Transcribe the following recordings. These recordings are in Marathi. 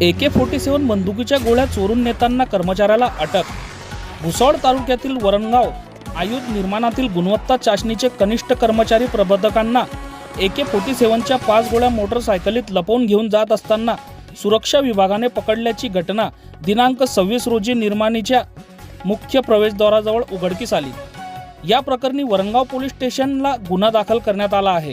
ए के फोर्टी सेवन बंदुकीच्या गोळ्या चोरून नेताना कर्मचाऱ्याला अटक. भुसावळ तालुक्यातील वरणगाव आयुध निर्माणातील गुणवत्ता चाचणीचे कनिष्ठ कर्मचारी प्रबंधकांना ए के फोर्टी सेवनच्या पाच गोळ्या मोटरसायकलीत लपवून घेऊन जात असताना सुरक्षा विभागाने पकडल्याची घटना दिनांक सव्वीस रोजी निर्माणीच्या मुख्य प्रवेशद्वाराजवळ उघडकीस आली. या प्रकरणी वरणगाव पोलीस स्टेशनला गुन्हा दाखल करण्यात आला आहे.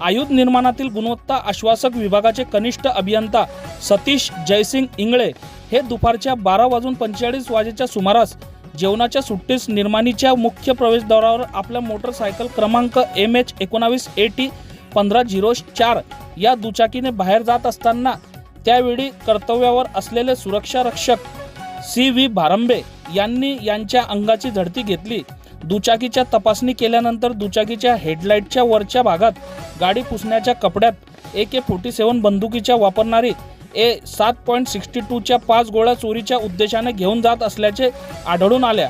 आयुध निर्माणातील गुणवत्ता आश्वासक विभागाचे कनिष्ठ अभियंता सतीश जयसिंग इंगळे हे दुपारच्या बारा वाजून पंचेचाळीस वाजेच्या सुमारास जेवणाच्या सुट्टीस निर्माणीच्या मुख्य प्रवेशद्वारावर आपल्या मोटरसायकल क्रमांक एम एच एकोणावीस ए टी पंधरा झिरो चार या दुचाकीने बाहेर जात असताना त्यावेळी कर्तव्यावर असलेले सुरक्षा रक्षक सी व्ही भारंबे यांनी यांच्या अंगाची झडती घेतली. दुचाकीच्या तपासणी केल्यानंतर दुचाकीच्या हेडलाईटच्या वरच्या भागात गाडी पुसण्याच्या कपड्यात ए के फोर्टी सेवन बंदुकीच्या वापरणारी ए सात पॉईंट सिक्स्टी टूच्या पाच गोळ्या चोरीच्या उद्देशाने घेऊन जात असल्याचे आढळून आल्या.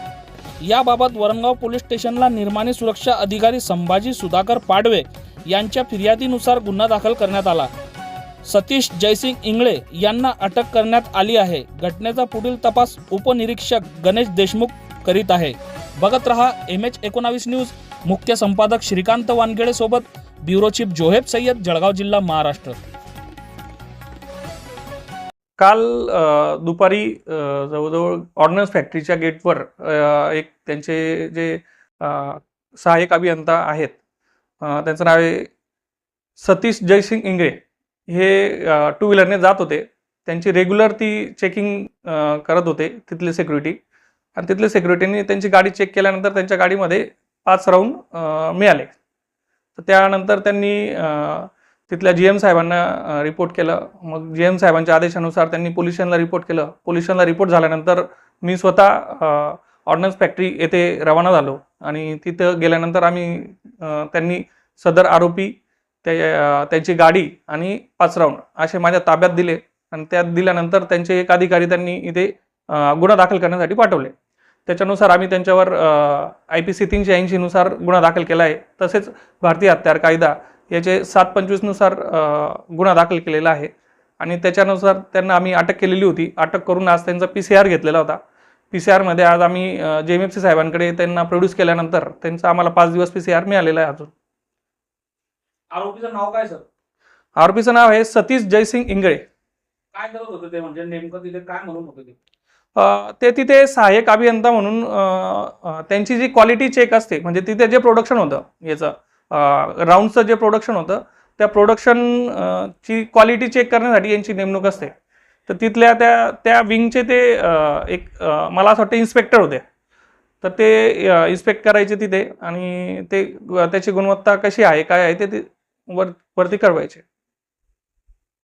याबाबत वरणगाव पोलीस स्टेशनला निर्माणी सुरक्षा अधिकारी संभाजी सुधाकर पाडवे यांच्या फिर्यादीनुसार गुन्हा दाखल करण्यात आला. सतीश जयसिंग इंगळे यांना अटक करण्यात आली आहे. घटनेचा पुढील तपास उपनिरीक्षक गणेश देशमुख करीत आहे. बघत रहा एम एच एकोणावीस न्यूज. मुख्य संपादक श्रीकांत वानखेडे सोबत ब्युरो चीफ जोहेब सय्यद जळगाव जिल्हा महाराष्ट्र. काल दुपारी जवळजवळ ऑर्डनन्स फॅक्टरीच्या गेटवर एक त्यांचे जे सहाय्यक अभियंता आहेत त्यांचं नाव आहे सतीश जयसिंग इंगळे. हे टू व्हीलरने जात होते. त्यांची रेग्युलर ती चेकिंग करत होते तिथले सिक्युरिटी आणि तिथले सेक्युरिटीने त्यांची गाडी चेक केल्यानंतर त्यांच्या गाडीमध्ये पाच राऊंड मिळाले. तर त्यानंतर त्यांनी तिथल्या जी एम साहेबांना रिपोर्ट केलं. मग जी एम साहेबांच्या आदेशानुसार त्यांनी पोलिशनला रिपोर्ट केलं. पोलिशनला रिपोर्ट झाल्यानंतर मी स्वतः ऑर्डनन्स फॅक्टरी येथे रवाना झालो. आणि तिथं गेल्यानंतर आम्ही त्यांनी सदर आरोपी ते त्यांची गाडी आणि पाच राऊंड असे माझ्या ताब्यात दिले. आणि त्यात दिल्यानंतर त्यांचे एक अधिकारी त्यांनी इथे गुन्हा दाखल करण्यासाठी पाठवले. त्याच्यानुसार आम्ही त्यांच्यावर आय पी सी तीनशे ऐंशीनुसार गुन्हा दाखल केला आहे. तसेच भारतीय हत्यार कायदा याचे सात पंचवीसनुसार गुन्हा दाखल केलेला आहे. आणि त्याच्यानुसार त्यांना आम्ही अटक केलेली होती. अटक करून आज त्यांचा पी सी आर घेतलेला होता. पी सी आरमध्ये आज आम्ही जे एम एफ सी साहेबांकडे त्यांना प्रोड्यूस केल्यानंतर त्यांचा आम्हाला पाच दिवस पी सी आर मिळालेला आहे अजून. आरोपीचं नाव काय सर? आरोपीचं नाव आहे सतीश जयसिंग इंगळे. काय करत होते ते म्हणजे नेमकं तिथे काय म्हणून होते ते? ते तिथे सहाय्यक अभियंता म्हणून त्यांची जी क्वालिटी चेक असते म्हणजे तिथे जे प्रोडक्शन होतं याचं राऊंडचं जे प्रोडक्शन होतं त्या प्रोडक्शन ची क्वालिटी चेक करण्यासाठी यांची नेमणूक असते. तर तिथल्या त्या त्या विंगचे ते एक मला असं वाटतं इन्स्पेक्टर होते. तर ते इन्स्पेक्ट करायचे तिथे आणि ते त्याची गुणवत्ता कशी आहे काय आहे ते ते वर वरती कळवायचे